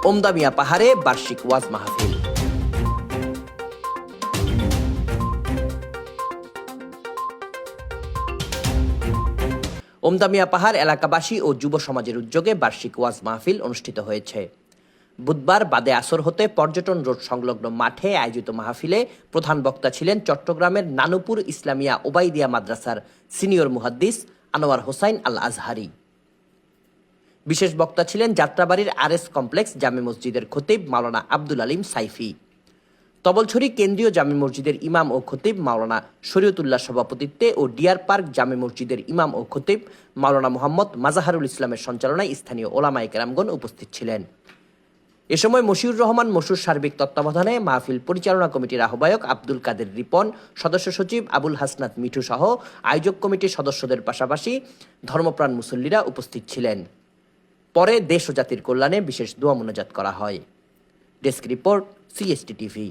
ওমদামিয়া পাহাড়ে বার্ষিক ওয়াজ মাহফিল ওমদামিয়া পাহাড় এলাকাবাসী ও যুব সমাজের উদ্যোগে বার্ষিক ওয়াজ মাহফিল অনুষ্ঠিত হয়েছে বুধবার বাদে আসর হতে পর্যটন রোড সংলগ্ন মাঠে আয়োজিত মাহফিলে প্রধান বক্তা ছিলেন চট্টগ্রামের নানুপুর ইসলামিয়া ওবাইদিয়া মাদ্রাসার সিনিয়র মুহাদ্দিস আনোয়ার হোসাইন আল আজহারি বিশেষ বক্তা ছিলেন যাত্রাবাড়ির আর এস কমপ্লেক্স জামে মসজিদের খতিব মাওলানা আব্দুল আলিম সাইফি। তবলছড়ি কেন্দ্রীয় জামে মসজিদের ইমাম ও খতিব মাওলানা শরীয়তুল্লাহ সভাপতিত্বে ও ডিয়ার পার্ক জামে মসজিদের ইমাম ও খতিব মাওলানা মোহাম্মদ মাজাহারুল ইসলামের সঞ্চালনায় স্থানীয় ওলামাই কেরামগণ উপস্থিত ছিলেন। এ সময় মশিউর রহমান মসুর সার্বিক তত্ত্বাবধানে মাহফিল পরিচালনা কমিটির আহ্বায়ক আব্দুল কাদের রিপন, সদস্য সচিব আবুল হাসনাত মিঠু সহ আয়োজক কমিটির সদস্যদের পাশাপাশি ধর্মপ্রাণ মুসল্লিরা উপস্থিত ছিলেন। পরে দেশ ও জাতির কল্যাণে বিশেষ দোয়া মোনাজাত করা হয়। Desk report CST TV